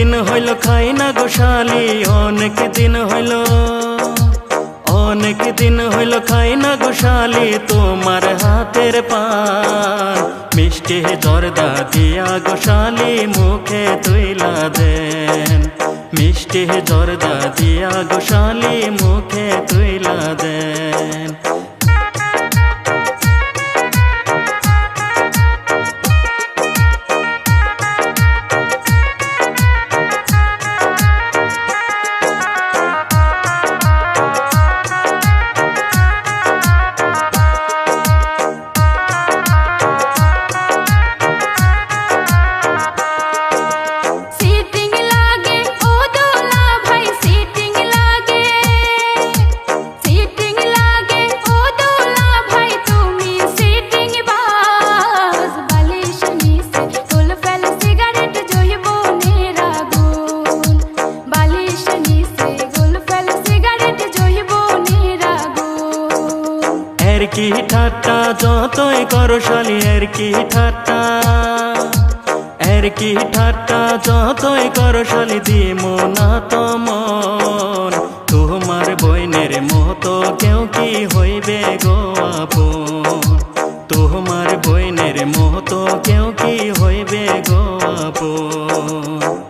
দিন হইল খাই না গোশালি অনেক দিন হইল। অনেক দিন হইল খাই না গোশালি তোমার হাতের পান। মিষ্টি জর্দা দিয়া গোশালি মুখে তুইলা দেন। মিষ্টি জর্দা দিয়া গোশালি মুখে তুইলা দেন। কি ঠাট্টা? যতই করো শালি, এর কি ঠাট্টা? এর কি ঠাট্টা? যতই করো শালি, দিমো না তোমার তোমার বইনের মতো কেউ কি হইবে গো আপন? তোমার বইনের মতো কেউ কি হইবে গো আপন?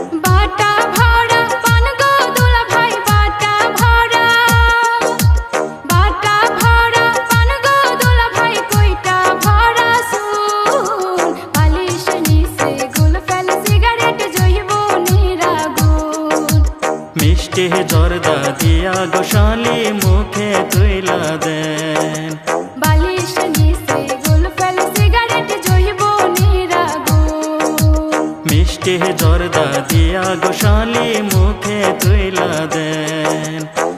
দিয়া গোশালি মুখে তুইলা দে মিষ্টি জর্দা দিয়া গোশালি মুখে তুইলা দেন।